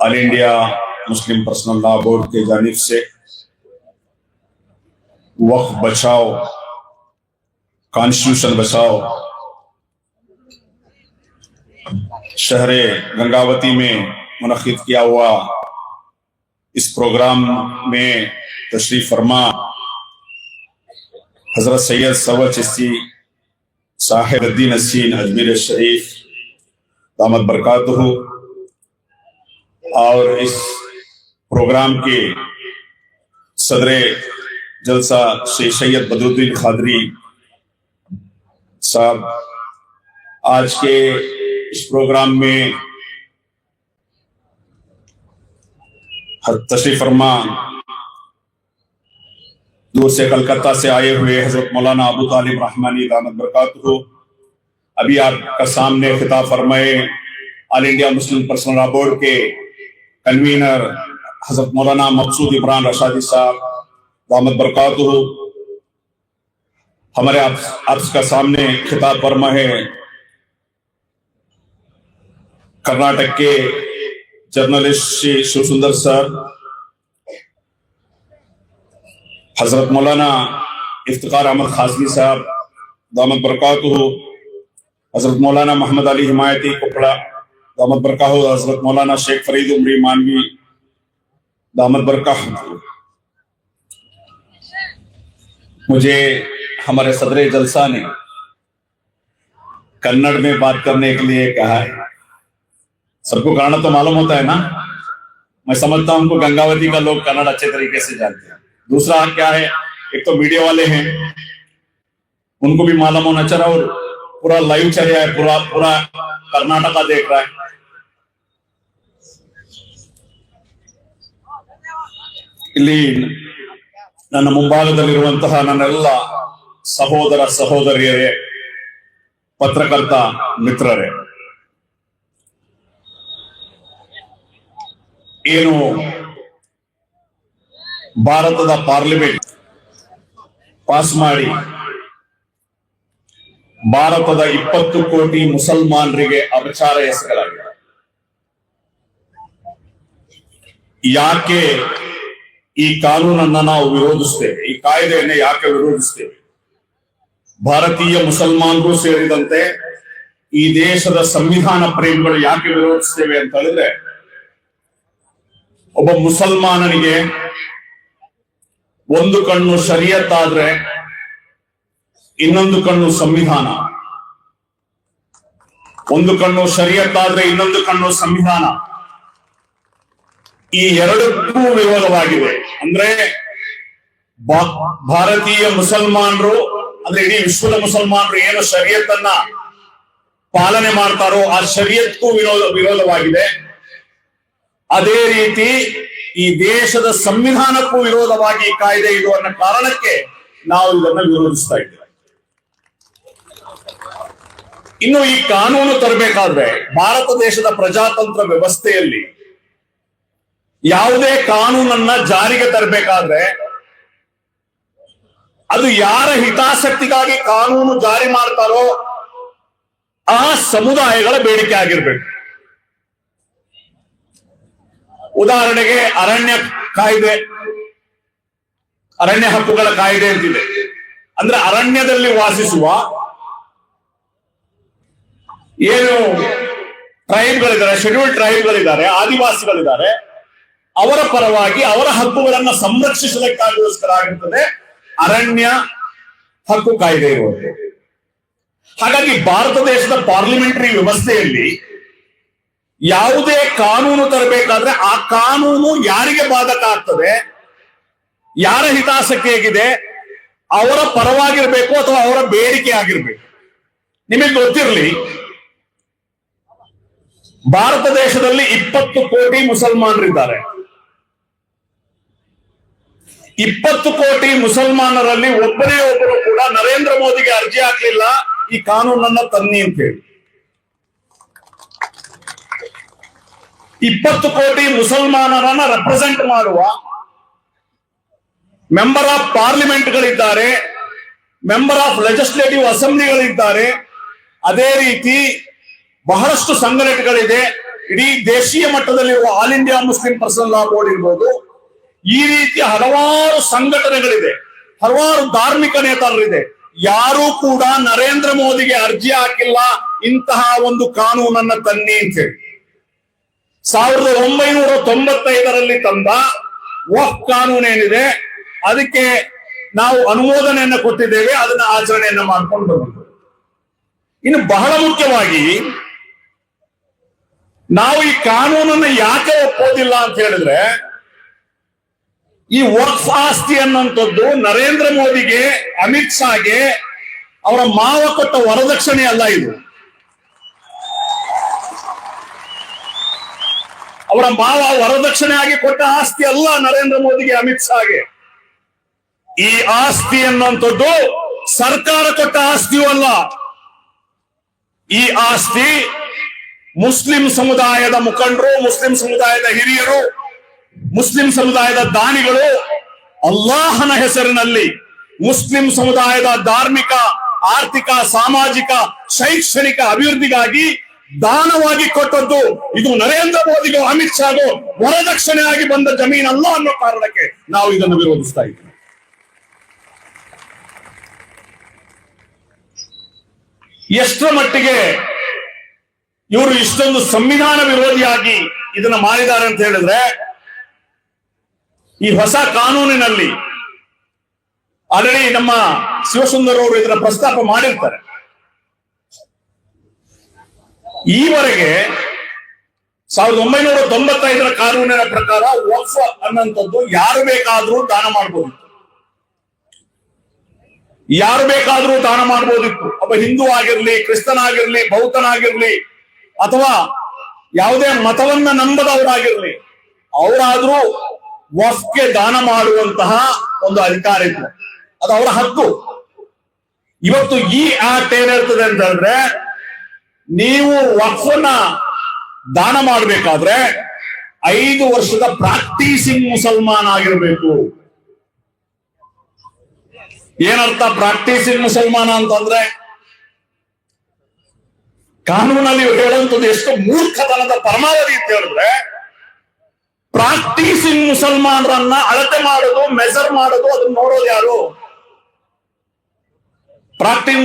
آل انڈیا مسلم پرسنل لا بورڈ کے جانب سے وقت بچاؤ کانسٹیٹیوشن بچاؤ۔ شہر گنگاوتی میں منعقد کیا ہوا۔ اس پروگرام میں تشریف فرما۔ حضرت سید سور چشتی صاحب الدین حسین اجمیر شریف، دامت برکات ہو اور اس پروگرام کے صدر جلسہ شیخ سید بدرالدین خادری صاحب، آج کے اس پروگرام میں تشریف فرما دور سے کلکتہ سے آئے ہوئے حضرت مولانا ابو طالب رحمانی دامت برکات ہو ابھی آپ کا سامنے خطاب فرمائے، آل انڈیا مسلم پرسنل بورڈ کے کنوینر حضرت مولانا مقصود عمران رشادی صاحب دامت برکات ہو ہمارے عرض کا سامنے خطاب فرما ہے، کرناٹک کے جرنلسٹ شیو سندر سر، حضرت مولانا افتخار احمد خاصلی صاحب دامت برکات ہو حضرت مولانا محمد علی حمایتی کپڑا دامت برکہ ہو، حضرت مولانا شیخ فرید عمری مانوی، دامت برکہ۔ مجھے ہمارے صدر جلسہ نے کنڑ میں بات کرنے کے لیے کہا ہے۔ سب کو کانڑا تو معلوم ہوتا ہے نا؟ میں سمجھتا ہوں کو گنگاوتی کا لوگ کنڑ اچھے طریقے سے جانتے ہیں۔ دوسرا کیا ہے؟ ایک تو میڈیا والے ہیں۔ ان کو بھی معلوم ہونا چاہ رہا اور پورا لائیو چل رہا ہے، پورا پورا کرناٹکا دیکھ رہا ہے۔ ಇಲ್ಲಿ ನನ್ನ ಮುಂಭಾಗದಲ್ಲಿರುವಂತಹ ನನ್ನೆಲ್ಲ ಸಹೋದರ ಸಹೋದರಿಯರೇ, ಪತ್ರಕರ್ತ ಮಿತ್ರರೇ, ಏನು ಭಾರತದ ಪಾರ್ಲಿಮೆಂಟ್ ಪಾಸ್ ಮಾಡಿ ಭಾರತದ ಇಪ್ಪತ್ತು ಕೋಟಿ ಮುಸಲ್ಮಾನರಿಗೆ ಅಪಚಾರ ಎಸಗಲಾಗಿದೆ. ಯಾಕೆ ಈ ಕಾನೂನನ್ನ ನಾವು ವಿರೋಧಿಸ್ತೇವೆ, ಈ ಕಾಯ್ದೆಯನ್ನ ಯಾಕೆ ವಿರೋಧಿಸ್ತೇವೆ? ಭಾರತೀಯ ಮುಸಲ್ಮಾನರು ಸೇರಿದಂತೆ ಈ ದೇಶದ ಸಂವಿಧಾನ ಪ್ರೇಮಿಗಳು ಯಾಕೆ ವಿರೋಧಿಸ್ತೇವೆ ಅಂತ ಹೇಳಿದ್ರೆ, ಒಬ್ಬ ಮುಸಲ್ಮಾನನಿಗೆ ಒಂದು ಕಣ್ಣು ಶರಿಯತ್ ಆದ್ರೆ ಇನ್ನೊಂದು ಕಣ್ಣು ಸಂವಿಧಾನ. ಒಂದು ಕಣ್ಣು ಶರಿಯತ್ ಆದ್ರೆ ಇನ್ನೊಂದು ಕಣ್ಣು ಸಂವಿಧಾನ. ಈ ಎರಡಕ್ಕೂ ವಿರೋಧವಾಗಿದೆ. ಅಂದ್ರೆ ಭಾರತೀಯ ಮುಸಲ್ಮಾನರು, ಅಂದ್ರೆ ಇಡೀ ವಿಶ್ವದ ಮುಸಲ್ಮಾನರು ಏನು ಶರಿಯತ್ತನ್ನ ಪಾಲನೆ ಮಾಡ್ತಾರೋ ಆ ಶರಿಯತ್ಗೂ ವಿರೋಧ, ವಿರೋಧವಾಗಿದೆ. ಅದೇ ರೀತಿ ಈ ದೇಶದ ಸಂವಿಧಾನಕ್ಕೂ ವಿರೋಧವಾಗಿ ಈ ಕಾಯ್ದೆ ಇದು ಅನ್ನೋ ಕಾರಣಕ್ಕೆ ನಾವು ಇದನ್ನು ವಿರೋಧಿಸ್ತಾ ಇದ್ದೇವೆ. ಇನ್ನು ಈ ಕಾನೂನು ತರಬೇಕಾದ್ರೆ ಭಾರತ ದೇಶದ ಪ್ರಜಾತಂತ್ರ ವ್ಯವಸ್ಥೆಯಲ್ಲಿ ಯಾವುದೇ ಕಾನೂನನ್ನ ಜಾರಿಗೆ ತರಬೇಕಾದ್ರೆ ಅದು ಯಾರ ಹಿತಾಸಕ್ತಿಗಾಗಿ ಕಾನೂನು ಜಾರಿ ಮಾಡ್ತಾರೋ ಆ ಸಮುದಾಯಗಳ ಬೇಡಿಕೆ ಆಗಿರ್ಬೇಕು. ಉದಾಹರಣೆಗೆ ಅರಣ್ಯ ಕಾಯ್ದೆ, ಅರಣ್ಯ ಹಕ್ಕುಗಳ ಕಾಯ್ದೆ ಅಂತಿದೆ. ಅಂದ್ರೆ ಅರಣ್ಯದಲ್ಲಿ ವಾಸಿಸುವ ಏನು ಟ್ರೈಬ್ಗಳಿದ್ದಾರೆ ಶೆಡ್ಯೂಲ್ ಟ್ರೈಬ್ಗಳಿದ್ದಾರೆ ಆದಿವಾಸಿಗಳಿದ್ದಾರೆ. ಅವರ ಪರವಾಗಿ ಅವರ ಹಕ್ಕುಗಳನ್ನ ಸಂರಕ್ಷಿಸಲಿಕ್ಕಾಗೋಸ್ಕರ ಆಗಿರ್ತದೆ ಅರಣ್ಯ ಹಕ್ಕು ಕಾಯ್ದೆ ಇರುವುದು ಹಾಗಾಗಿ ಭಾರತ ದೇಶದ ಪಾರ್ಲಿಮೆಂಟರಿ ವ್ಯವಸ್ಥೆಯಲ್ಲಿ ಯಾವುದೇ ಕಾನೂನು ತರಬೇಕಾದ್ರೆ ಆ ಕಾನೂನು ಯಾರಿಗೆ ಬಾಧಕ ಆಗ್ತದೆ, ಯಾರ ಹಿತಾಸಕ್ತಿ ಹೇಗಿದೆ, ಅವರ ಪರವಾಗಿರ್ಬೇಕು ಅಥವಾ ಅವರ ಬೇಡಿಕೆ ಆಗಿರ್ಬೇಕು. ನಿಮಗೆ ಗೊತ್ತಿರಲಿ, ಭಾರತ ದೇಶದಲ್ಲಿ ಇಪ್ಪತ್ತು ಕೋಟಿ ಮುಸಲ್ಮಾನರಿದ್ದಾರೆ. ಇಪ್ಪತ್ತು ಕೋಟಿ ಮುಸಲ್ಮಾನರಲ್ಲಿ ಒಬ್ಬರೇ ಒಬ್ಬರು ಕೂಡ ನರೇಂದ್ರ ಮೋದಿಗೆ ಅರ್ಜಿ ಹಾಕ್ಲಿಲ್ಲ. ಈ ಕಾನೂನನ್ನ ತನ್ನಿ ಅಂತ ಹೇಳಿ. ಇಪ್ಪತ್ತು ಕೋಟಿ ಮುಸಲ್ಮಾನರನ್ನ ರೆಪ್ರೆಸೆಂಟ್ ಮಾಡುವ ಮೆಂಬರ್ ಆಫ್ ಪಾರ್ಲಿಮೆಂಟ್ಗಳಿದ್ದಾರೆ ಮೆಂಬರ್ ಆಫ್ ಲೆಜಿಸ್ಲೇಟಿವ್ ಅಸೆಂಬ್ಲಿಗಳಿದ್ದಾರೆ ಅದೇ ರೀತಿ ಬಹಳಷ್ಟು ಸಂಘಟನೆಗಳಿದೆ. ಇಡೀ ದೇಶೀಯ ಮಟ್ಟದಲ್ಲಿರುವ all India Muslim person law board ಇರ್ಬೋದು ಈ ರೀತಿಯ ಹಲವಾರು ಸಂಘಟನೆಗಳಿದೆ, ಹಲವಾರು ಧಾರ್ಮಿಕ ನೇತಾರರಿದೆ. ಯಾರೂ ಕೂಡ ನರೇಂದ್ರ ಮೋದಿಗೆ ಅರ್ಜಿ ಹಾಕಿಲ್ಲ, ಇಂತಹ ಒಂದು ಕಾನೂನನ್ನ ತನ್ನಿ ಅಂತ ಹೇಳಿ. ಸಾವಿರದ ಒಂಬೈನೂರ ತೊಂಬತ್ತೈದರಲ್ಲಿ ತಂದ ವಫ್ ಕಾನೂನು ಏನಿದೆ, ಅದಕ್ಕೆ ನಾವು ಅನುಮೋದನೆಯನ್ನ ಕೊಟ್ಟಿದ್ದೇವೆ, ಅದನ್ನ ಆಚರಣೆಯನ್ನ ಮಾಡ್ಕೊಂಡು ಬಂದಿದ್ದೇವೆ. ಇನ್ನು ಬಹಳ ಮುಖ್ಯವಾಗಿ, ನಾವು ಈ ಕಾನೂನನ್ನ ಯಾಕೆ ಒಪ್ಪೋದಿಲ್ಲ ಅಂತ ಹೇಳಿದ್ರೆ ಈ ವಕ್ಫ್ ಆಸ್ತಿ ಅನ್ನುವಂಥದ್ದು ನರೇಂದ್ರ ಮೋದಿಗೆ, ಅಮಿತ್ ಶಾಗೆ, ಅವರ ಮಾವ ಕೊಟ್ಟ ವರದಕ್ಷಿಣೆ ಅಲ್ಲ ಇದು. ಅವರ ಮಾವ ವರದಕ್ಷಿಣೆ ಆಗಿ ಕೊಟ್ಟ ಆಸ್ತಿ ಅಲ್ಲ ನರೇಂದ್ರ ಮೋದಿಗೆ, ಅಮಿತ್ ಶಾಗೆ. ಈ ಆಸ್ತಿ ಅನ್ನುವಂಥದ್ದು ಸರ್ಕಾರ ಕೊಟ್ಟ ಆಸ್ತಿಯೂ ಅಲ್ಲ. ಈ ಆಸ್ತಿ ಮುಸ್ಲಿಂ ಸಮುದಾಯದ ಮುಖಂಡರು, ಮುಸ್ಲಿಂ ಸಮುದಾಯದ ಹಿರಿಯರು ಮುಸ್ಲಿಂ ಸಮುದಾಯದ ದಾನಿಗಳು ಅಲ್ಲಾಹನ ಹೆಸರಿನಲ್ಲಿ ಮುಸ್ಲಿಂ ಸಮುದಾಯದ ಧಾರ್ಮಿಕ, ಆರ್ಥಿಕ, ಸಾಮಾಜಿಕ, ಶೈಕ್ಷಣಿಕ ಅಭಿವೃದ್ಧಿಗಾಗಿ ದಾನವಾಗಿ ಕೊಟ್ಟದ್ದು ಇದು ನರೇಂದ್ರ ಮೋದಿಗೂ, ಅಮಿತ್ ಶಾಗೂ ವರದಕ್ಷಿಣೆ ಆಗಿ ಬಂದ ಜಮೀನಲ್ಲ ಅನ್ನೋ ಕಾರಣಕ್ಕೆ ನಾವು ಇದನ್ನು ವಿರೋಧಿಸ್ತಾ ಇದ್ದೀವಿ. ಎಷ್ಟರ ಮಟ್ಟಿಗೆ ಇವರು ಇಷ್ಟೊಂದು ಸಂವಿಧಾನ ವಿರೋಧಿಯಾಗಿ ಇದನ್ನ ಮಾಡಿದ್ದಾರೆ ಅಂತ ಹೇಳಿದ್ರೆ ಈ ಹೊಸ ಕಾನೂನಿನಲ್ಲಿ ಆಲ್ರೆಡಿ ನಮ್ಮ ಶಿವಸುಂದರ್ ಅವರು ಇದನ್ನ ಪ್ರಸ್ತಾಪ ಮಾಡಿರ್ತಾರೆ. ಈವರೆಗೆ ಸಾವಿರದ ಒಂಬೈನೂರ ತೊಂಬತ್ತೈದರ ಕಾನೂನಿನ ಪ್ರಕಾರ ವಕ್ಫ್ ಅನ್ನಂಥದ್ದು ಯಾರು ಬೇಕಾದ್ರೂ ದಾನ ಮಾಡಬಹುದು ಯಾರು ಬೇಕಾದ್ರೂ ದಾನ ಮಾಡಬಹುದಿತ್ತು ಒಬ್ಬ ಹಿಂದೂ ಆಗಿರ್ಲಿ, ಕ್ರಿಸ್ತನಾಗಿರ್ಲಿ, ಬೌದ್ಧನಾಗಿರ್ಲಿ, ಅಥವಾ ಯಾವುದೇ ಮತವನ್ನ ನಂಬದವರಾಗಿರ್ಲಿ, ಅವರಾದ್ರೂ ವಫ್ಗೆ ದಾನ ಮಾಡುವಂತಹ ಒಂದು ಅಧಿಕಾರ ಇತ್ತು. ಅದು ಅವರ ಹಕ್ಕು. ಇವತ್ತು ಈ ಆಕ್ಟ್ ಏನಿರ್ತದೆ ಅಂತಂದ್ರೆ ನೀವು ವಕ್ಫನ್ನ ದಾನ ಮಾಡಬೇಕಾದ್ರೆ ಐದು ವರ್ಷದ ಪ್ರಾಕ್ಟೀಸಿಂಗ್ ಮುಸಲ್ಮಾನ್ ಆಗಿರ್ಬೇಕು. ಏನರ್ಥ ಪ್ರಾಕ್ಟೀಸಿಂಗ್ ಮುಸಲ್ಮಾನ ಅಂತಂದ್ರೆ? ಕಾನೂನಲ್ಲಿ ಹೇಳುವಂಥದ್ದು ಎಷ್ಟು ಮೂರ್ಖತನದ ಪರಮಾವಧಿ ಅಂತ ಹೇಳಿದ್ರೆ ಪ್ರಾಕ್ಟೀಸ್ ಮುಸಲ್ಮಾನರನ್ನ ಅಳತೆ ಮಾಡೋದು ಮೆಜರ್ ಮಾಡೋದು ಅದನ್ನ ನೋಡೋದು ಯಾರು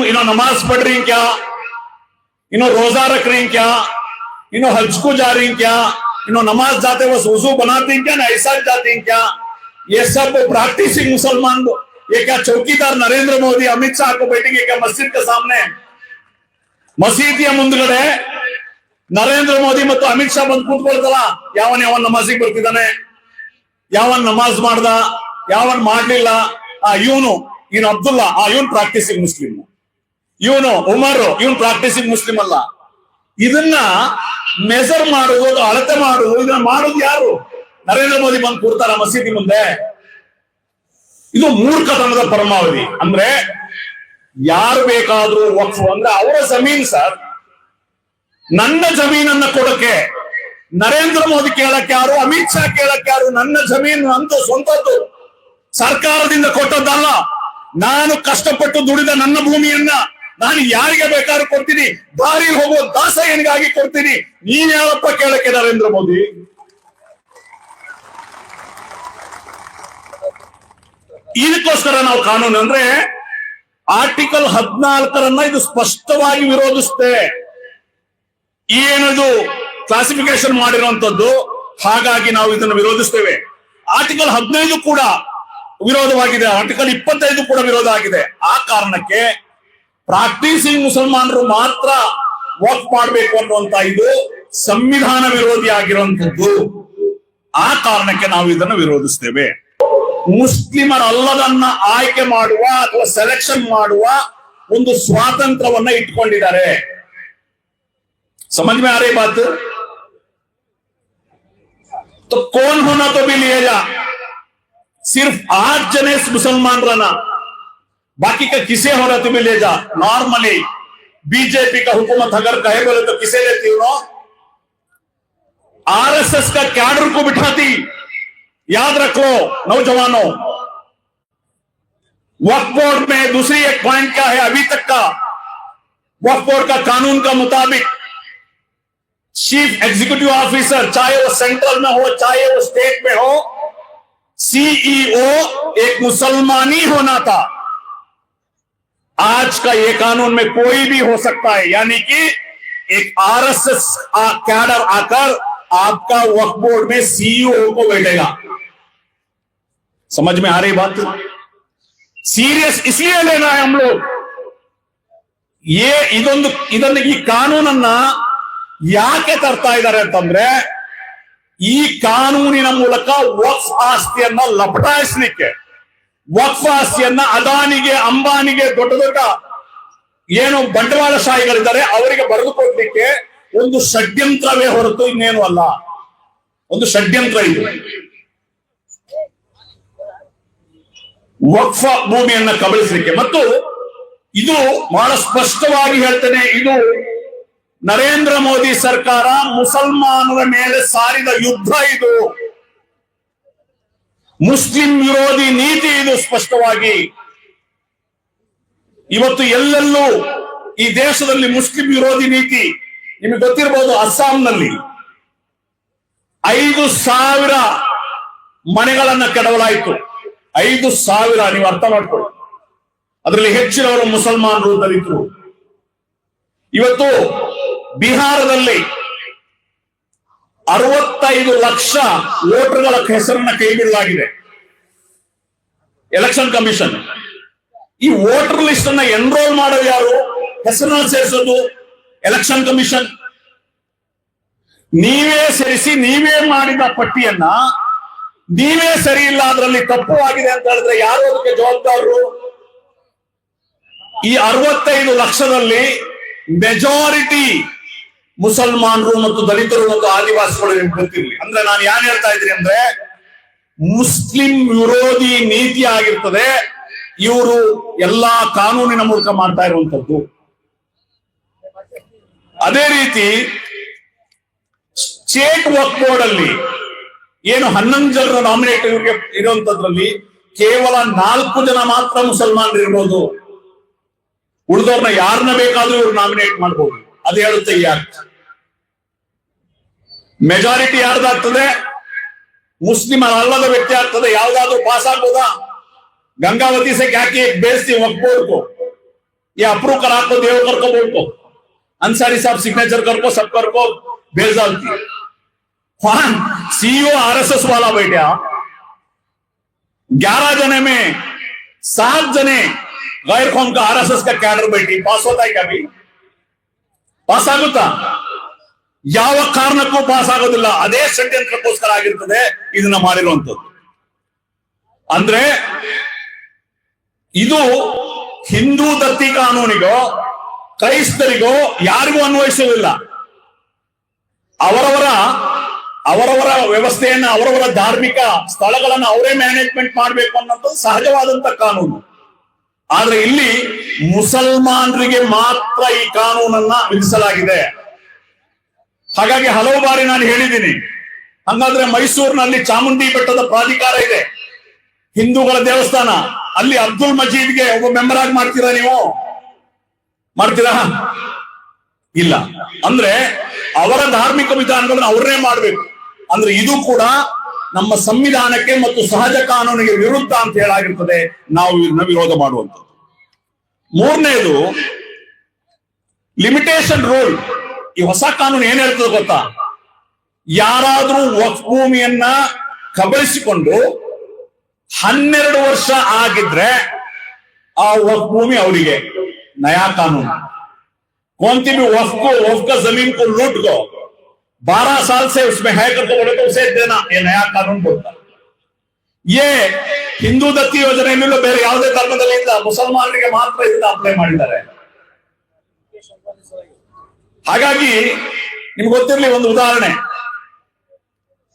ಇನ್ನು ನಮಾಜ್ ಇನ್ನು ರೋಜಾ ಇನ್ನು حج کو جا رہی کیا انہوں نماز جاتے وقت وضو بناتے کیا نہ احساس جاتے کیا یہ سب پریکٹسنگ مسلمان دو یہ کیا چوکی دار نریندر امت شاہ کو بیٹھیں گے کیا مسجد کے سامنے مسجد یا مندگڑ ہے ನರೇಂದ್ರ ಮೋದಿ ಮತ್ತು ಅಮಿತ್ ಶಾ ಬಂದು ಕೂತ್ಕೊಳ್ತಲ್ಲ, ಯಾವನ್ ಯಾವನ್ ನಮಾಜಿಗೆ ಬರ್ತಿದ್ದಾನೆ, ಯಾವನ್ ನಮಾಜ್ ಮಾಡ್ದ, ಯಾವನ್ ಮಾಡ್ಲಿಲ್ಲ. ಆ, ಇವನು ಇವನು ಅಬ್ದುಲ್ಲಾ, ಆ, ಇವನ್ ಪ್ರಾಕ್ಟೀಸಿಂಗ್ ಮುಸ್ಲಿಂ. ಇವನು ಉಮರ್, ಇವನ್ ಪ್ರಾಕ್ಟೀಸಿಂಗ್ ಮುಸ್ಲಿಂ ಅಲ್ಲ. ಇದನ್ನ ಮೆಸರ್ ಮಾಡುವುದು, ಅಳತೆ ಮಾಡುವುದು, ಇದನ್ನ ಮಾಡುದು ಯಾರು? ನರೇಂದ್ರ ಮೋದಿ ಬಂದು ಕೂರ್ತಾರ ಮಸೀದಿ ಮುಂದೆ. ಇದು ಮೂರ್ಖತನದ ಪರಮಾವಧಿ. ಅಂದ್ರೆ ಯಾರು ಬೇಕಾದ್ರೂ ವಕ್ಫ್ ಅಂದ್ರೆ ಅವರ ಜಮೀನ್ ಸರ್. ನನ್ನ ಜಮೀನನ್ನ ಕೊಡಕ್ಕೆ ನರೇಂದ್ರ ಮೋದಿ ಕೇಳಕ್ಕೆ ಯಾರು, ಅಮಿತ್ ಶಾ ಕೇಳಕ್ಕೆ ಯಾರು, ನನ್ನ ಜಮೀನು ಅಂತ ಸ್ವಂತದ್ದು ಸರ್ಕಾರದಿಂದ ಕೊಟ್ಟದ್ದಲ್ಲ. ನಾನು ಕಷ್ಟಪಟ್ಟು ದುಡಿದ ನನ್ನ ಭೂಮಿಯನ್ನ ನಾನು ಯಾರಿಗೆ ಬೇಕಾದ್ರೂ ಕೊಡ್ತೀನಿ ದಾರಿ ಹೋಗುವ ಏನಿಗಾಗಿ ಕೊಡ್ತೀನಿ. ನೀನ್ ಯಾರಪ್ಪ ಕೇಳಕ್ಕೆ ನರೇಂದ್ರ ಮೋದಿ? ಇದಕ್ಕೋಸ್ಕರ ನಾವು ಕಾನೂನು ಅಂದ್ರೆ ಆರ್ಟಿಕಲ್ ಹದಿನಾಲ್ಕರನ್ನ ಇದು ಸ್ಪಷ್ಟವಾಗಿ ವಿರೋಧಿಸುತ್ತೆ. ಏನದು ಕ್ಲಾಸಿಫಿಕೇಶನ್ ಮಾಡಿರುವಂತದ್ದು, ಹಾಗಾಗಿ ನಾವು ಇದನ್ನು ವಿರೋಧಿಸ್ತೇವೆ. ಆರ್ಟಿಕಲ್ ಹದಿನೈದು ಕೂಡ ವಿರೋಧವಾಗಿದೆ ಆರ್ಟಿಕಲ್ ಇಪ್ಪತ್ತೈದು ಕೂಡ ವಿರೋಧ ಆಗಿದೆ. ಆ ಕಾರಣಕ್ಕೆ ಪ್ರಾಕ್ಟೀಸಿಂಗ್ ಮುಸಲ್ಮಾನರು ಮಾತ್ರ ವಾಕ್ ಮಾಡಬೇಕು ಅನ್ನುವಂತ ಇದು ಸಂವಿಧಾನ ವಿರೋಧಿ ಆಗಿರುವಂತದ್ದು. ಆ ಕಾರಣಕ್ಕೆ ನಾವು ಇದನ್ನು ವಿರೋಧಿಸ್ತೇವೆ. ಮುಸ್ಲಿಮರಲ್ಲದನ್ನ ಆಯ್ಕೆ ಮಾಡುವ ಅಥವಾ ಸೆಲೆಕ್ಷನ್ ಮಾಡುವ ಒಂದು ಸ್ವಾತಂತ್ರ್ಯವನ್ನ ಇಟ್ಕೊಂಡಿದ್ದಾರೆ. سمجھ میں آ رہی بات؟ تو کون ہونا تو بھی لیا جا۔ صرف آٹھ جنے مسلمان رہنا، باقی کا کسے ہونا تو بھی لے جا۔ نارملی بی جے پی کا حکومت اگر کہے بولے تو کسے لیتی ہو؟ آر ایس ایس کا کیڈر کو بٹھاتی۔ یاد رکھو نوجوانوں وقت بورڈ میں دوسری ایک پوائنٹ کیا ہے ابھی تک کا؟ وقت بورڈ کا قانون کا مطابق چیف ایگزیکٹو آفیسر، چاہے وہ سینٹرل میں ہو، چاہے وہ اسٹیٹ میں ہو، سی ای او ایک مسلمانی ہونا تھا۔ آج کا یہ قانون میں کوئی بھی ہو سکتا ہے۔ یعنی کہ ایک آر ایس ایس کیڈر آ کر آپ کا وقت بورڈ میں سی ای او کو بیٹھے گا۔ سمجھ میں آ رہی بات؟ سیریس اس لیے لینا ہے ہم لوگ۔ یہ قانون ಯಾಕೆ ತರ್ತಾ ಇದ್ದಾರೆ ಅಂತಂದ್ರೆ ಈ ಕಾನೂನಿನ ಮೂಲಕ ವಕ್ಫ್ ಆಸ್ತಿಯನ್ನ ಲಪಟಾಯಿಸ್ಲಿಕ್ಕೆ, ವಕ್ಫ್ ಆಸ್ತಿಯನ್ನ ಅದಾನಿಗೆ, ಅಂಬಾನಿಗೆ, ದೊಡ್ಡ ದೊಡ್ಡ ಏನು ಬಂಡವಾಳಶಾಹಿಗಳಿದ್ದಾರೆ, ಅವರಿಗೆ ಬರೆದುಕೊಡ್ಲಿಕ್ಕೆ ಒಂದು ಷಡ್ಯಂತ್ರವೇ ಹೊರತು ಇನ್ನೇನು ಅಲ್ಲ. ಒಂದು ಷಡ್ಯಂತ್ರ ಇದು. ವಕ್ಫ ಭೂಮಿಯನ್ನ ಕಬಳಿಸಲಿಕ್ಕೆ. ಮತ್ತು ಇದು ಬಹಳ ಸ್ಪಷ್ಟವಾಗಿ ಹೇಳ್ತೇನೆ, ಇದು ನರೇಂದ್ರ ಮೋದಿ ಸರ್ಕಾರ ಮುಸಲ್ಮಾನರ ಮೇಲೆ ಸಾರಿದ ಯುದ್ಧ ಇದು. ಮುಸ್ಲಿಂ ವಿರೋಧಿ ನೀತಿ ಇದು ಸ್ಪಷ್ಟವಾಗಿ. ಇವತ್ತು ಎಲ್ಲೆಲ್ಲೂ ಈ ದೇಶದಲ್ಲಿ ಮುಸ್ಲಿಂ ವಿರೋಧಿ ನೀತಿ, ನಿಮಗೆ ಗೊತ್ತಿರಬಹುದು ಅಸ್ಸಾಂನಲ್ಲಿ. ಐದು ಸಾವಿರ ಮನೆಗಳನ್ನ ಕೆಡವಲಾಯಿತು. ಐದು ಸಾವಿರ, ನೀವು ಅರ್ಥ ಮಾಡ್ಕೊಳ್ಳಿ. ಅದರಲ್ಲಿ ಹೆಚ್ಚಿನವರು ಮುಸಲ್ಮಾನರು ದಲಿತರು ಇವತ್ತು ಬಿಹಾರದಲ್ಲಿ ಅರವತ್ತೈದು ಲಕ್ಷ ವೋಟರ್ಗಳ ಹೆಸರನ್ನ ಕೈಬಿಡಲಾಗಿದೆ. ಎಲೆಕ್ಷನ್ ಕಮಿಷನ್ ಈ ವೋಟರ್ ಲಿಸ್ಟ್ ಅನ್ನ ಎನ್ರೋಲ್ ಮಾಡೋದು ಯಾರು? ಹೆಸರನ್ನ ಸೇರಿಸೋದು ಎಲೆಕ್ಷನ್ ಕಮಿಷನ್ ನೀವೇ ಸೇರಿಸಿ, ನೀವೇ ಮಾಡಿದ ಪಟ್ಟಿಯನ್ನ, ನೀವೇ ಸರಿ ಇಲ್ಲ, ಅದರಲ್ಲಿ ತಪ್ಪು ಆಗಿದೆ ಅಂತ ಹೇಳಿದ್ರೆ ಯಾರು ಅದಕ್ಕೆ ಜವಾಬ್ದಾರರು? ಈ ಅರವತ್ತೈದು ಲಕ್ಷದಲ್ಲಿ ಮೆಜಾರಿಟಿ ಮುಸಲ್ಮಾನರು ಮತ್ತು ದಲಿತರು ಮತ್ತು ಆದಿವಾಸಿಗಳು ಗೊತ್ತಿರಲಿ. ಅಂದ್ರೆ ನಾನು ಯಾನ್ ಹೇಳ್ತಾ ಇದ್ದೀನಿ ಅಂದ್ರೆ, ಮುಸ್ಲಿಂ ವಿರೋಧಿ ನೀತಿ ಆಗಿರ್ತದೆ, ಇವರು ಎಲ್ಲಾ ಕಾನೂನಿನ ಮೂಲಕ ಮಾಡ್ತಾ ಇರುವಂತದ್ದು. ಅದೇ ರೀತಿ, ಸ್ಟೇಟ್ ವರ್ಕ್ ಬೋರ್ಡ್ ಅಲ್ಲಿ ಏನು ಹನ್ನೊಂದು ಜನರ ನಾಮಿನೇಟ್ ಇರುವಂತದ್ರಲ್ಲಿ ಕೇವಲ ನಾಲ್ಕು ಜನ ಮಾತ್ರ ಮುಸಲ್ಮಾನರು ಇರ್ಬೋದು. ಉಳಿದವ್ರನ್ನ ಯಾರನ್ನ ಬೇಕಾದ್ರೂ ಇವ್ರು ನಾಮಿನೇಟ್ ಮಾಡಬಹುದು ಅದು ಹೇಳುತ್ತೆ ಈ ಆಕ್ಟ್ ಮೆಜಾರಿಟಿ ಯಾರ್ದಾಗ್ತದೆ ಮುಸ್ಲಿಮರ ಅಲ್ಲದ ವ್ಯಕ್ತಿ ಆಗ್ತದೆ ಯಾವ್ದಾದ್ರು ಪಾಸ್ ಆಗ್ಬೋದಾ गंगावती से क्या की एक बेस थी वक्फ बोर्ड को ये अप्रूव करा को देवकर को बोल को अंसारी साहब सिग्नेचर कर को सब कर को भेज डालती वहां सीईओ आरएसएस वाला बैठा ग्यारह जने में सात जने गैर कौम का आरएसएस का कैडर बैठी पास होता है कभी ಪಾಸ್ ಆಗುತ್ತಾ ಯಾವ ಕಾರಣಕ್ಕೂ ಪಾಸ್ ಆಗೋದಿಲ್ಲ ಅದೇ ಷಡ್ಯಂತ್ರಕ್ಕೋಸ್ಕರ ಆಗಿರ್ತದೆ. ಇದನ್ನ ಮಾಡಿರುವಂತದ್ದು ಅಂದ್ರೆ, ಇದು ಹಿಂದೂ ದತ್ತಿ ಕಾನೂನಿಗೋ, ಕ್ರೈಸ್ತರಿಗೋ ಯಾರಿಗೂ ಅನ್ವಯಿಸುವುದಿಲ್ಲ. ಅವರವರ ಅವರವರ ವ್ಯವಸ್ಥೆಯನ್ನ, ಅವರವರ ಧಾರ್ಮಿಕ ಸ್ಥಳಗಳನ್ನ ಅವರೇ ಮ್ಯಾನೇಜ್ಮೆಂಟ್ ಮಾಡಬೇಕು ಅನ್ನೋದು ಸಹಜವಾದಂತ ಕಾನೂನು. ಆದ್ರೆ ಇಲ್ಲಿ ಮುಸಲ್ಮಾನರಿಗೆ ಮಾತ್ರ ಈ ಕಾನೂನನ್ನ ವಿಧಿಸಲಾಗಿದೆ. ಹಾಗಾಗಿ ಹಲವು ಬಾರಿ ನಾನು ಹೇಳಿದ್ದೀನಿ, ಹಂಗಾದ್ರೆ ಮೈಸೂರಿನಲ್ಲಿ ಚಾಮುಂಡಿ ಬೆಟ್ಟದ ಪ್ರಾಧಿಕಾರ ಇದೆ, ಹಿಂದೂಗಳ ದೇವಸ್ಥಾನ, ಅಲ್ಲಿ ಅಬ್ದುಲ್ ಮಜೀದ್ಗೆ ಒಬ್ಬ ಮೆಂಬರ್ ಆಗಿ ಮಾಡ್ತೀರಾ ನೀವು? ಮಾಡ್ತೀರಾ? ಇಲ್ಲ. ಅಂದ್ರೆ ಅವರ ಧಾರ್ಮಿಕ ವಿಧಾನಗಳನ್ನ ಅವರೇ ಮಾಡ್ಬೇಕು. ಅಂದ್ರೆ ಇದು ಕೂಡ ನಮ್ಮ ಸಂವಿಧಾನಕ್ಕೆ ಮತ್ತು ಸಹಜ ಕಾನೂನಿಗೆ ವಿರುದ್ಧ ಅಂತ ಹೇಳಾಗಿರ್ತದೆ, ನಾವು ಇದನ್ನ ವಿರೋಧ ಮಾಡುವಂಥದ್ದು. ಮೂರನೇದು ಲಿಮಿಟೇಷನ್ ರೂಲ್ ಈ ಹೊಸ ಕಾನೂನು ಏನ್ ಹೇಳ್ತದೆ ಗೊತ್ತಾ? ಯಾರಾದ್ರೂ ವಕ್ ಭೂಮಿಯನ್ನ ಕಬಳಿಸಿಕೊಂಡು ಹನ್ನೆರಡು ವರ್ಷ ಆಗಿದ್ರೆ ಆ ವಕ್ ಭೂಮಿ ಅವರಿಗೆ ನಯಾ ಕಾನೂನು. ಕೋಂತಿ ಭಿ ವಫ್ ಜಮೀನ್ ಕೋ ಲೂಟ್ಗೋ बारह साल से उसमें है करके बोले तो उसे देना ये नया कानून बोलता है ये ಹಿಂದೂ ದತ್ತಿ ಯೋಜನೆಯಲ್ಲೂ ಬೇರೆ ಯಾವುದೇ ಧರ್ಮದಲ್ಲಿ ಇಲ್ಲ ಮುಸಲ್ಮಾನರಿಗೆ ಮಾತ್ರ ಇದನ್ನ ಅಪ್ಲೈ ಮಾಡಿದ್ದಾರೆ ಹಾಗಾಗಿ ನಿಮ್ಗೆ ಗೊತ್ತಿರ್ಲಿ ಒಂದು ಉದಾಹರಣೆ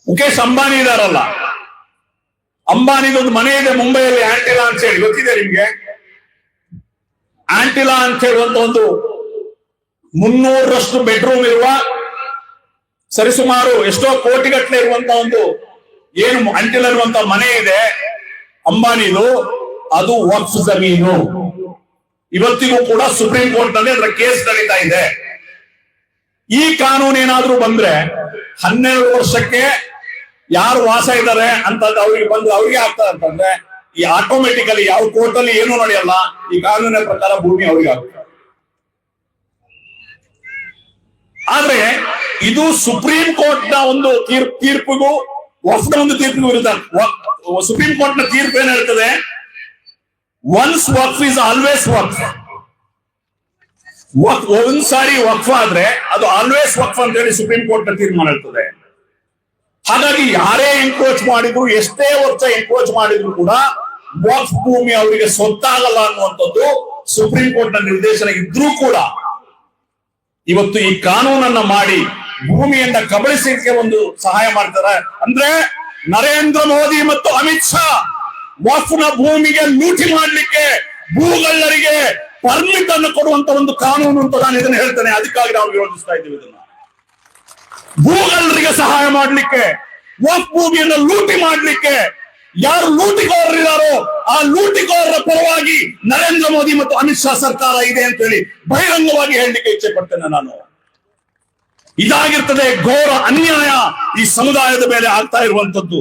ಮುಖೇಶ್ ಅಂಬಾನಿ ಇದಾರಲ್ಲ ಅಂಬಾನಿದೊಂದು ಮನೆ ಇದೆ ಮುಂಬೈಯಲ್ಲಿ ಆಂಟಿಲಾ ಅಂತ ಹೇಳಿ ಗೊತ್ತಿದೆ ನಿಮ್ಗೆ ಆಂಟಿಲಾ ಅಂತ ಹೇಳುವಂತ ಒಂದು ಮುನ್ನೂರರಷ್ಟು ಬೆಡ್ರೂಮ್ ಇರುವ ಸರಿಸುಮಾರು ಎಷ್ಟೋ ಕೋಟಿಗಟ್ಟಲೆ ಇರುವಂತ ಒಂದು ಏನು ಅಂಟಿಲ್ ಇರುವಂತ ಮನೆ ಇದೆ. ಅಂಬಾನಿದು ಅದು ವಕ್ಫ್ ಜಮೀನು ಇವತ್ತಿಗೂ ಕೂಡ ಸುಪ್ರೀಂ ಕೋರ್ಟ್ನಲ್ಲಿ ಅದರ ಕೇಸ್ ನಡೀತಾ ಇದೆ. ಈ ಕಾನೂನು ಏನಾದ್ರೂ ಬಂದ್ರೆ ಹನ್ನೆರಡು ವರ್ಷಕ್ಕೆ ಯಾರು ವಾಸ ಇದ್ದಾರೆ ಅಂತ ಅವ್ರಿಗೆ ಬಂದು ಅವ್ರಿಗೆ ಆಗ್ತದೆ ಅಂತಂದ್ರೆ ಈ ಆಟೋಮೆಟಿಕಲಿ ಯಾವ ಕೋರ್ಟ್ ಅಲ್ಲಿ ಏನೂ ನಡೆಯಲ್ಲ, ಈ ಕಾನೂನಿನ ಪ್ರಕಾರ ಭೂಮಿ ಅವ್ರಿಗೆ ಆಗುತ್ತೆ ಆದ್ರೆ ಇದು ಸುಪ್ರೀಂ ಕೋರ್ಟ್ನ ಒಂದು ತೀರ್ಪು, ತೀರ್ಪಿಗೂ ವಫ್ನ ಒಂದು ತೀರ್ಪಿಗೂ ವಿರುದ್ಧ. ಸುಪ್ರೀಂ ಕೋರ್ಟ್ನ ತೀರ್ಪು ಏನ್ ಹೇಳ್ತದೆ? Once waqf is always waqf ವಕ್ ಒಂದ್ ಸಾರಿ ವಕ್ಫ್ ಆದ್ರೆ ಅದು ಆಲ್ವೇಸ್ ವಕ್ಫ್ ಅಂತ ಹೇಳಿ ಸುಪ್ರೀಂ ಕೋರ್ಟ್ನ ತೀರ್ಮಾನ ಹೇಳ್ತದೆ. ಹಾಗಾಗಿ ಯಾರೇ ಎನ್ಕ್ರೋಚ್ ಮಾಡಿದ್ರು, ಎಷ್ಟೇ ವರ್ಷ ಎನ್ಕ್ರೋಚ್ ಮಾಡಿದ್ರು ಕೂಡ ವಕ್ಫ್ ಭೂಮಿ ಅವರಿಗೆ ಸೊತ್ತಾಗಲ್ಲ ಅನ್ನುವಂಥದ್ದು ಸುಪ್ರೀಂ ಕೋರ್ಟ್ನ ನಿರ್ದೇಶನ ಇದ್ರೂ ಕೂಡ ಇವತ್ತು ಈ ಕಾನೂನನ್ನ ಮಾಡಿ ಭೂಮಿಯಿಂದ ಕಬಳಿಸಲಿಕ್ಕೆ ಒಂದು ಸಹಾಯ ಮಾಡ್ತಾರೆ. ಅಂದ್ರೆ ನರೇಂದ್ರ ಮೋದಿ ಮತ್ತು ಅಮಿತ್ ಶಾ ವಕ್ಫ್ನ ಭೂಮಿಗೆ ಲೂಟಿ ಮಾಡ್ಲಿಕ್ಕೆ ಭೂಗಳ್ಳರಿಗೆ ಪರ್ಮಿಟ್ ಅನ್ನು ಕೊಡುವಂತ ಒಂದು ಕಾನೂನು ಅಂತ ನಾನು ಇದನ್ನ ಹೇಳ್ತೇನೆ. ಅದಕ್ಕಾಗಿ ನಾವು ವಿರೋಧಿಸ್ತಾ ಇದ್ದೀವಿ ಇದನ್ನ. ಭೂಗಳ್ಳರಿಗೆ ಸಹಾಯ ಮಾಡ್ಲಿಕ್ಕೆ ವಕ್ಫ್ ಭೂಮಿಯನ್ನು ಲೂಟಿ ಮಾಡ್ಲಿಕ್ಕೆ ಯಾರು ಲೂಟಿಕೋರರಿದ್ದಾರೋ ಆ ಲೂಟಿಕೋರರ ಪರವಾಗಿ ನರೇಂದ್ರ ಮೋದಿ ಮತ್ತು ಅಮಿತ್ ಶಾ ಸರ್ಕಾರ ಇದೆ ಅಂತ ಹೇಳಿ ಬಹಿರಂಗವಾಗಿ ಹೇಳಲಿಕ್ಕೆ ಇಚ್ಛೆ ಪಡ್ತೇನೆ ನಾನು. ಇದಾಗಿರ್ತದೆ ಘೋರ ಅನ್ಯಾಯ ಈ ಸಮುದಾಯದ ಮೇಲೆ ಆಗ್ತಾ ಇರುವಂತದ್ದು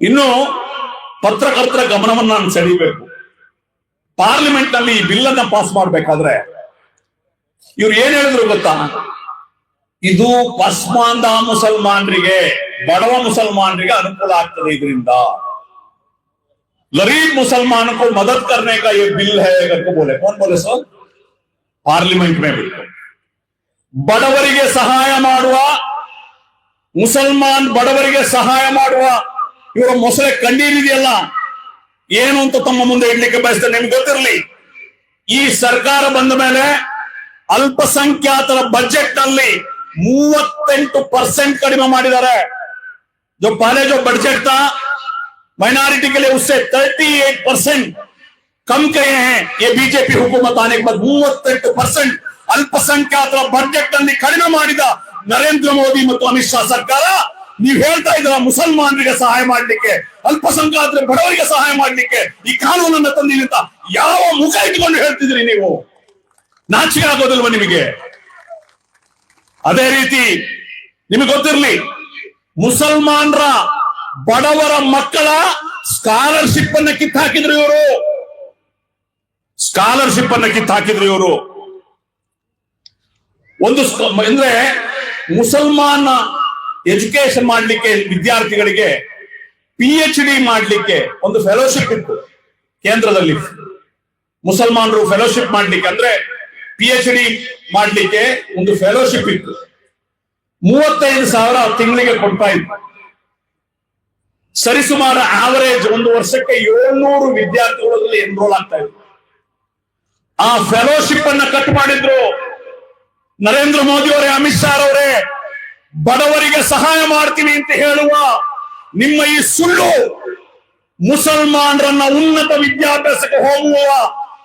ಇನ್ನು ಪತ್ರಕರ್ತರ ಗಮನವನ್ನು ನಾನು ಸೆಳೀಬೇಕು ಪಾರ್ಲಿಮೆಂಟ್ನಲ್ಲಿ ಈ ಬಿಲ್ ಅನ್ನ ಪಾಸ್ ಮಾಡ್ಬೇಕಾದ್ರೆ ಇವ್ರು ಏನ್ ಹೇಳಿದ್ರು ಗೊತ್ತಾ? ಇದು ಪಸ್ಮಾಂದ ಮುಸಲ್ಮಾನರಿಗೆ ಬಡವ ಮುಸಲ್ಮಾನರಿಗೆ ಅನುಕೂಲ ಆಗ್ತದೆ ಇದರಿಂದ गरीब मुसलमानों को मदद करने का ये बिल है करके बोले कौन बोले सर ಪಾರ್ಲಿಮೆಂಟ್ में ಬಿಟ್ಟು ಬಡವರಿಗೆ ಸಹಾಯ ಮಾಡುವ ಮುಸಲ್ಮಾನ್ ಬಡವರಿಗೆ ಸಹಾಯ ಮಾಡುವ ಇವರ ಮೊಸಳೆ ಕಣ್ಣೀರಿದೆಯಲ್ಲ ಏನು ಅಂತ ತಮ್ಮ ಮುಂದೆ ಇಡ್ಲಿಕ್ಕೆ ಬಯಸ್ತೇನೆ ನಿಮ್ಗೆ ಗೊತ್ತಿರಲಿ ಈ ಸರ್ಕಾರ ಬಂದ ಮೇಲೆ ಅಲ್ಪಸಂಖ್ಯಾತರ ಬಜೆಟ್ ನಲ್ಲಿ ಮೂವತ್ತೆಂಟು ಪರ್ಸೆಂಟ್ ಕಡಿಮೆ ಮಾಡಿದ್ದಾರೆ जो पहले जो बजट था माइनॉरिटी के लिए उससे 38 परसेंट कम किए हैं ये बीजेपी हुकूमत आने के बाद ಮೂವತ್ತೆಂಟು ಪರ್ಸೆಂಟ್ ಅಲ್ಪಸಂಖ್ಯಾತರ ಬಜೆಟ್ ನಲ್ಲಿ ಕಡಿಮೆ ಮಾಡಿದ ನರೇಂದ್ರ ಮೋದಿ ಮತ್ತು ಅಮಿತ್ ಶಾ ಸರ್ಕಾರ ನೀವು ಹೇಳ್ತಾ ಇದ್ರ ಮುಸಲ್ಮಾನರಿಗೆ ಸಹಾಯ ಮಾಡ್ಲಿಕ್ಕೆ ಅಲ್ಪಸಂಖ್ಯಾತರ ಬಡವರಿಗೆ ಸಹಾಯ ಮಾಡ್ಲಿಕ್ಕೆ ಈ ಕಾನೂನನ್ನ ತಂದಿಲ್ಲ ಅಂತ ಯಾವ ಮುಖ ಇಟ್ಕೊಂಡು ಹೇಳ್ತಿದ್ರಿ ನೀವು ನಾಚಿಕೆ ಆಗೋದಿಲ್ವ ನಿಮಗೆ ಅದೇ ರೀತಿ ನಿಮಗೆ ಗೊತ್ತಿರ್ಲಿ ಮುಸಲ್ಮಾನರ ಬಡವರ ಮಕ್ಕಳ ಸ್ಕಾಲರ್ಶಿಪ್ ಅನ್ನ ಕಿತ್ತಾಕಿದ್ರು ಇವರು. ಸ್ಕಾಲರ್ಶಿಪ್ ಅನ್ನ ಕಿತ್ತಾಕಿದ್ರು ಇವರು. ಒಂದು ಅಂದ್ರೆ ಮುಸಲ್ಮಾನ ಎಜುಕೇಶನ್ ಮಾಡ್ಲಿಕ್ಕೆ ವಿದ್ಯಾರ್ಥಿಗಳಿಗೆ ಪಿ ಎಚ್ ಡಿ ಮಾಡ್ಲಿಕ್ಕೆ ಒಂದು ಫೆಲೋಶಿಪ್ ಇತ್ತು ಕೇಂದ್ರದಲ್ಲಿ. ಮುಸಲ್ಮಾನರು ಫೆಲೋಶಿಪ್ ಮಾಡ್ಲಿಕ್ಕೆ ಅಂದ್ರೆ ಪಿ ಎಚ್ ಡಿ ಮಾಡ್ಲಿಕ್ಕೆ ಒಂದು ಫೆಲೋಶಿಪ್ ಇತ್ತು. ಮೂವತ್ತೈದು ಸಾವಿರ ತಿಂಗಳಿಗೆ ಕೊಡ್ತಾ ಇದ್ರು. ಸರಿಸುಮಾರು ಆವರೇಜ್ ಒಂದು ವರ್ಷಕ್ಕೆ ಏಳ್ನೂರು ವಿದ್ಯಾರ್ಥಿಗಳಲ್ಲಿ ಎನ್ರೋಲ್ ಆಗ್ತಾ ಇದ್ರು. ಆ ಫೆಲೋಶಿಪ್ ಅನ್ನ ಕಟ್ ಮಾಡಿದ್ರು. ನರೇಂದ್ರ ಮೋದಿ ಅವರೇ, ಅಮಿತ್ ಶಾ ಅವರೇ ಬಡವರಿಗೆ ಸಹಾಯ ಮಾಡ್ತೀನಿ ಅಂತ ಹೇಳುವ ನಿಮ್ಮ ಈ ಸುಳ್ಳು ಮುಸಲ್ಮಾನರನ್ನ ಉನ್ನತ ವಿದ್ಯಾಭ್ಯಾಸಕ್ಕೆ ಹೋಗುವ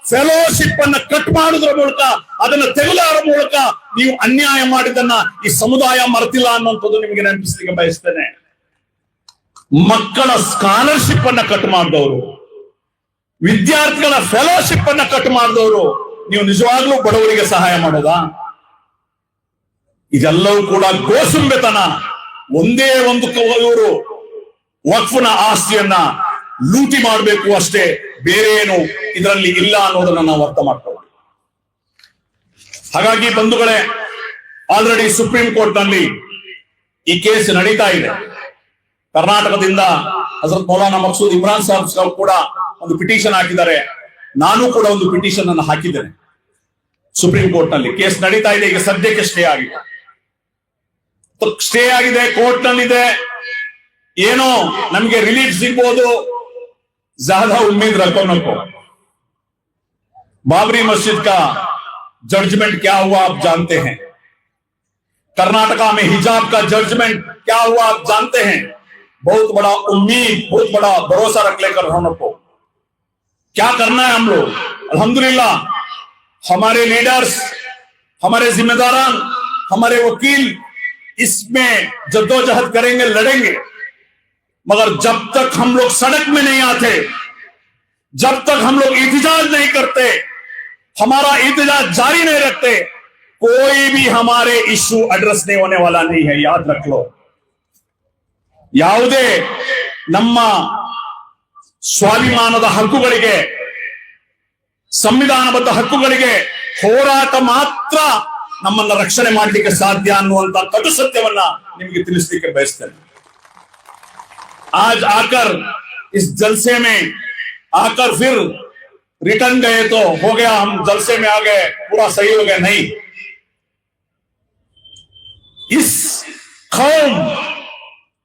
ಫೆಲೋಶಿಪ್ ಅನ್ನ ಕಟ್ ಮಾಡುವುದರ ಮೂಲಕ, ಅದನ್ನ ತೆಗೆದಾರ ಮೂಲಕ ನೀವು ಅನ್ಯಾಯ ಮಾಡಿದನ್ನ ಈ ಸಮುದಾಯ ಮರೆತಿಲ್ಲ ಅನ್ನುವಂಥದ್ದು ನಿಮಗೆ ನೆನಪಿಸಲಿಕ್ಕೆ ಬಯಸ್ತೇನೆ. ಮಕ್ಕಳ ಸ್ಕಾಲರ್ಶಿಪ್ ಅನ್ನ ಕಟ್ ಮಾಡಿದವರು, ವಿದ್ಯಾರ್ಥಿಗಳ ಫೆಲೋಶಿಪ್ ಅನ್ನ ಕಟ್ ಮಾಡಿದವರು, ನೀವು ನಿಜವಾಗ್ಲೂ ಬಡವರಿಗೆ ಸಹಾಯ ಮಾಡೋದಾ? ಇದೆಲ್ಲವೂ ಕೂಡ ಗೋಸುಂಬೆತನ, ಒಂದೇ ಒಂದು ಇವರು, ವಕ್ಫನ ಆಸ್ತಿಯನ್ನ ಲೂಟಿ ಮಾಡಬೇಕು ಅಷ್ಟೇ. ಬೇರೆ ಏನು ಇದರಲ್ಲಿ ಇಲ್ಲ ಅನ್ನೋದನ್ನ ನಾವು ಅರ್ಥ ಮಾಡ್ಕೊಳ್ಳೋಣ ಹಾಗಾಗಿ ಬಂಧುಗಳೇ ಆಲ್ರೆಡಿ ಸುಪ್ರೀಂ ಕೋರ್ಟ್ನಲ್ಲಿ ಈ ಕೇಸ್ ನಡೀತಾ ಇದೆ. ಕರ್ನಾಟಕದಿಂದ ಹಜರತ್ ಮೌಲಾನಾ ಮಕ್ಸೂದ್ ಇಮ್ರಾನ್ ಸಾಹಬ್ ಕೂಡ ಒಂದು ಪಿಟಿಷನ್ ಹಾಕಿದ್ದಾರೆ. ನಾನು ಕೂಡ ಒಂದು ಪಿಟಿಷನ್ ಅನ್ನು ಹಾಕಿದ್ದೇನೆ. ಸುಪ್ರೀಂ ಕೋರ್ಟ್ನಲ್ಲಿ. ಕೇಸ್ ನಡೀತಾ ಇದೆ. ಈಗ ಸದ್ಯಕ್ಕೆ ಸ್ಟೇ ಆಗಿದೆ. ಸ್ಟೇ ಆಗಿದೆ ಕೋರ್ಟ್ ನಲ್ಲಿದೆ. ಏನೋ ನಮಗೆ ರಿಲೀಫ್ ಸಿಗ್ಬೋದು. زیادہ امید رکھو نہ کو بابری مسجد کا ججمنٹ کیا ہوا آپ جانتے ہیں۔ کرناٹکا میں حجاب کا ججمنٹ کیا ہوا آپ جانتے ہیں۔ بہت بڑا امید، بہت بڑا بھروسہ رکھ لے کر ہم کو کیا کرنا ہے ہم لوگ؟ الحمدللہ، ہمارے لیڈرز، ہمارے ذمہ داران، ہمارے وکیل اس میں جدوجہد کریں گے، لڑیں گے۔ मगर जब तक हम लोग सड़क में नहीं आते जब तक हम लोग एहतजाज नहीं करते हमारा एहतजाज जारी नहीं रखते कोई भी हमारे इश्यू एड्रेस नहीं होने वाला नहीं है याद रख लो ಯಾವುದೇ ನಮ್ಮ ಸ್ವಾಭಿಮಾನದ ಹಕ್ಕುಗಳಿಗೆ ಸಂವಿಧಾನಬದ್ಧ ಹಕ್ಕುಗಳಿಗೆ ಹೋರಾಟ ಮಾತ್ರ ನಮ್ಮನ್ನ ರಕ್ಷಣೆ ಮಾಡಲಿಕ್ಕೆ ಸಾಧ್ಯ ಅನ್ನುವಂತ ಕಟು ಸತ್ಯವನ್ನ ನಿಮಗೆ ತಿಳಿಸ್ಲಿಕ್ಕೆ ಬಯಸ್ತೇನೆ آج آ کر اس جلسے میں آ کر پھر ریٹرن گئے تو ہو گیا، ہم جلسے میں آ گئے، پورا صحیح ہو گیا، نہیں۔ اس قوم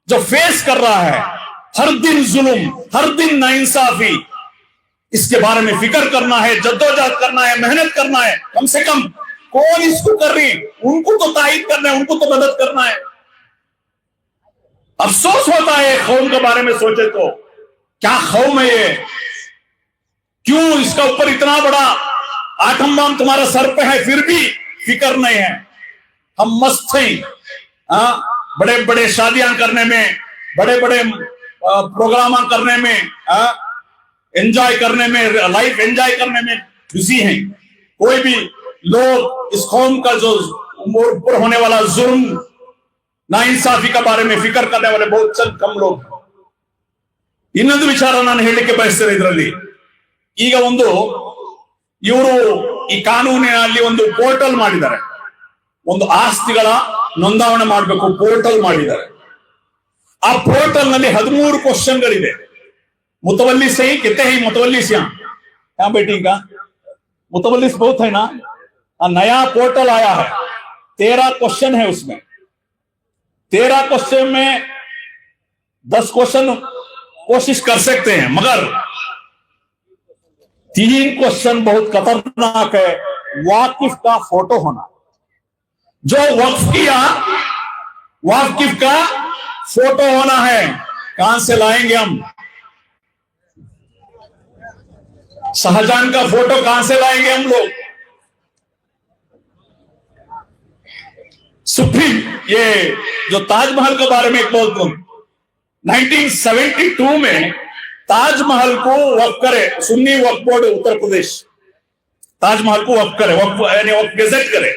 جو فیس کر رہا ہے، ہر دن ظلم، ہر دن ناانصافی، اس کے بارے میں فکر کرنا ہے، جدوجہد کرنا ہے، محنت کرنا ہے، کم سے کم کون اس کو کر رہی ان کو تو تائید کرنا ہے، ان کو تو مدد کرنا ہے۔ افسوس ہوتا ہے ایک قوم کے بارے میں سوچے تو۔ کیا قوم ہے یہ؟ کیوں اس کا اوپر اتنا بڑا آٹم بام تمہارا سر پہ ہے؟ پھر بھی فکر نہیں ہے۔ ہم مست تھے بڑے بڑے شادیاں کرنے میں، بڑے بڑے پروگرام کرنے میں انجوائے کرنے میں، لائف انجوائے کرنے میں بزی ہیں۔ کوئی بھی لوگ اس قوم کا جو اوپر ہونے والا ظلم ನಾಇನ್ಸಾಫಿ ಬಾರೆ ಮೇ ಫಿಕರ್ ಕನ್ನೆ ವಾಲೆ ಬಹುತ್ ಕಮ್ ಲೋಗ್. ಇನ್ನೊಂದು ವಿಚಾರ ನಾನು ಹೇಳಲಿಕ್ಕೆ ಬಯಸ್ತೇನೆ ಇದರಲ್ಲಿ. ಈಗ ಒಂದು ಇವರು ಈ ಕಾನೂನಿನಲ್ಲಿ ಒಂದು ಪೋರ್ಟಲ್ ಮಾಡಿದ್ದಾರೆ. ಒಂದು ಆಸ್ತಿಗಳ ನೋಂದಾವಣೆ ಮಾಡಬೇಕು ಪೋರ್ಟಲ್ ಮಾಡಿದ್ದಾರೆ. ಆ ಪೋರ್ಟಲ್ನಲ್ಲಿ ಹದಿಮೂರು ಕ್ವಶನ್ಗಳಿದೆ. ಮುತವಲ್ಲಿ ಸೈ ಕಿತ್ತೆ ಹೈ ಮುತವಲ್ಲಿ ಸ್ಯಾಂ ಯಾ ಬೇಟಿ ಈಗ? ಮುತವಲ್ಲಿಸ್ ಬಹುತ್ ಹೈ ಆ ನಯಾ ಪೋರ್ಟಲ್ ಆಯಾ ಹೈ. ತೇರಾ ಕ್ವಶನ್ ಉಸ್ಮೇ. تیرہ کوشچن میں دس کوشچن کوشش کر سکتے ہیں، مگر تین کوشچن بہت خطرناک ہے، واقف کا فوٹو ہونا۔ جو وقف کیا، واقف کا فوٹو ہونا ہے۔ کہاں سے لائیں گے ہم؟ شاہجہان کا فوٹو کہاں سے لائیں گے ہم لوگ؟ سفی یہ جو تاج محل کے بارے میں ایک بہت دوں۔ نائنٹین سیونٹی ٹو میں تاج محل کو وقف کرے، سنی وقف بورڈ اتر پردیش۔ تاج محل کو وقف کرے، وقف یعنی وقف گزٹ کرے۔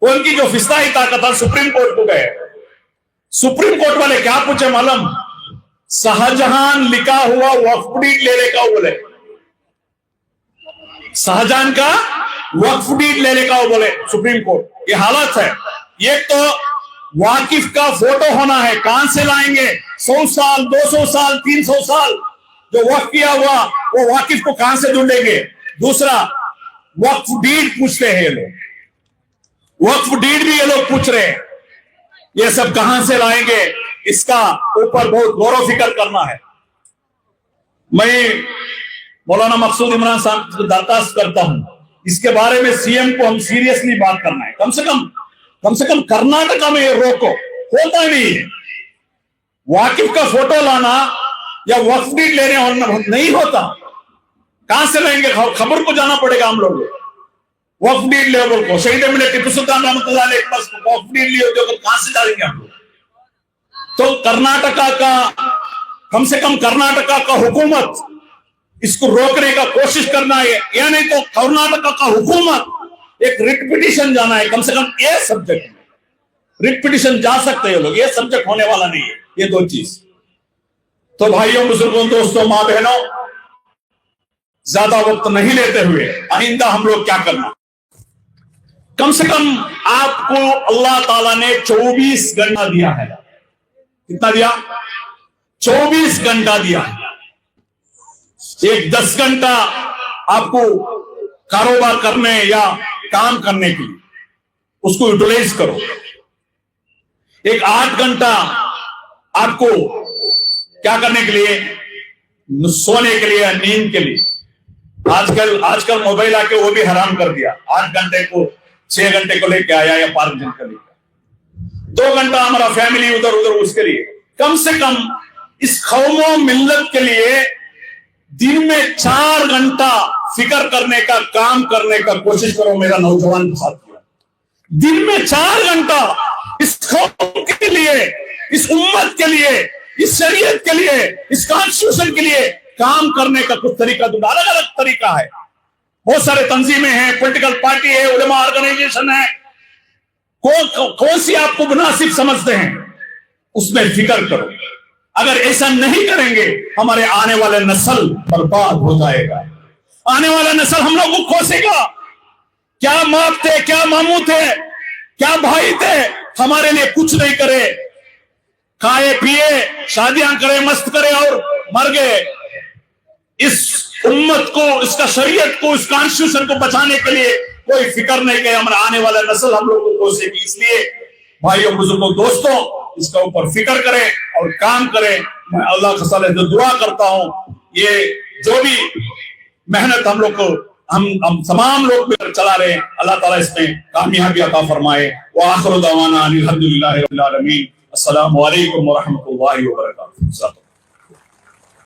وہ ان کی جو فستہ ہی طاقت تھا سپریم کورٹ کو گئے۔ سپریم کورٹ والے کیا پوچھے معلوم؟ شاہجہاں لکھا ہوا وقف ڈیڈ لینے کا بولے۔ شاہجہاں کا وقف ڈیڈ لینے کا بولے سپریم کورٹ۔ یہ حالت ہے یہ تو واقف کا فوٹو ہونا ہے، کہاں سے لائیں گے؟ سو سال، دو سو سال، تین سو سال جو وقف کیا ہوا، وہ واقف کو کہاں سے ڈھونڈیں گے؟ دوسرا، وقف ڈیڈ پوچھتے ہیں یہ لوگ۔ وقف ڈیڈ بھی یہ لوگ پوچھ رہے ہیں۔ یہ سب کہاں سے لائیں گے؟ اس کا اوپر بہت غور و فکر کرنا ہے۔ میں مولانا مقصود عمران صاحب درخواست کرتا ہوں۔ اس کے بارے میں سی ایم کو ہم سیریسلی بات کرنا ہے۔ کم سے کم کم سے کم کرناٹکا میں یہ روکو، ہوتا نہیں ہے۔ واقف کا فوٹو لانا یا وقف ڈیٹ لینے ہونا نہیں ہوتا۔ کہاں سے لیں گے؟ خبر کو جانا پڑے گا ہم لوگ وقف ڈیٹ لیول کو شہید میں ٹیپو سلطان اللہ علیہ پاس وقف ڈیٹ لیے جو کہاں سے جائیں گے ہم لوگ؟ تو کرناٹکا کا کم سے کم کرناٹکا کا حکومت اس کو روکنے کا کوشش کرنا ہے۔ یا نہیں تو کرناٹکا کا حکومت ایک ریپیٹیشن جانا ہے، کم سے کم یہ سبجیکٹ میں ریپیٹیشن جا سکتے ہیں لوگ یہ سبجیکٹ ہونے والا نہیں ہے، یہ دو چیز. تو بھائیوں، بزرگوں، دوستوں، ماں بہنوں، زیادہ وقت نہیں لیتے ہوئے آئندہ ہم لوگ کیا کرنا؟ کم سے کم آپ کو اللہ تعالیٰ نے چوبیس گھنٹہ دیا ہے۔ کتنا دیا؟ چوبیس گھنٹہ دیا ہے۔ ایک دس گھنٹہ آپ کو کاروبار کرنے یا کام کرنے کی اس کو یوٹیلائز کرو۔ ایک آٹھ گھنٹہ آپ کو کیا کرنے کے لیے؟ سونے کے لیے، نیند کے لیے۔ آج کل آج کل موبائل آ کے وہ بھی حرام کر دیا۔ آٹھ گھنٹے کو، چھ گھنٹے کو لے کے آیا یا پانچ گھنٹے لے کے دو گھنٹہ ہمارا فیملی ادھر ادھر، اس کے لیے۔ کم سے کم اس قوم و ملت کے لیے دن میں چار گھنٹہ فکر کرنے کا، کام کرنے کا کوشش کرو، میرا نوجوان ساتھی دن میں چار گھنٹہ اس قوم کے لیے، اس امت کے لیے، اس شریعت کے لیے، اس کانسٹیٹیوشن کے لیے کام کرنے کا کچھ طریقہ دوڑا الگ الگ طریقہ ہے۔ بہت سارے تنظیمیں ہیں پولیٹیکل پارٹی ہے، علماء آرگنائزیشن ہے۔ کون سی آپ کو مناسب سمجھتے ہیں؟ اس میں فکر کرو۔ اگر ایسا نہیں کریں گے، ہمارے آنے والے نسل برباد ہو جائے گا۔ آنے والا نسل ہم لوگ کو کھوسے گا۔ کیا باپ تھے، کیا ماموں تھے، کیا بھائی تھے، ہمارے لیے کچھ نہیں کرے۔ کھائے، پیے، شادیاں کرے، مست کرے اور مر گئے۔ اس امت کو، اس کا شریعت کو، اس کانسٹیٹیوشن کو بچانے کے لیے کوئی فکر نہیں کہ ہمارا آنے والا نسل ہم لوگوں کو اس لیے بھائیوں، بزرگوں، دوستوں اس کا اوپر فکر کرے اور کام کرے میں اللہ کے سالے دعا کرتا ہوں، یہ جو بھی محنت ہم لوگ کو، ہم ہم تمام لوگ چلا رہے ہیں، اللہ تعالیٰ اس میں کامیابی عطا فرمائے۔ وآخر دعوانا الحمدللہ رب العالمین۔ السلام علیکم ورحمۃ اللہ وبرکاتہ۔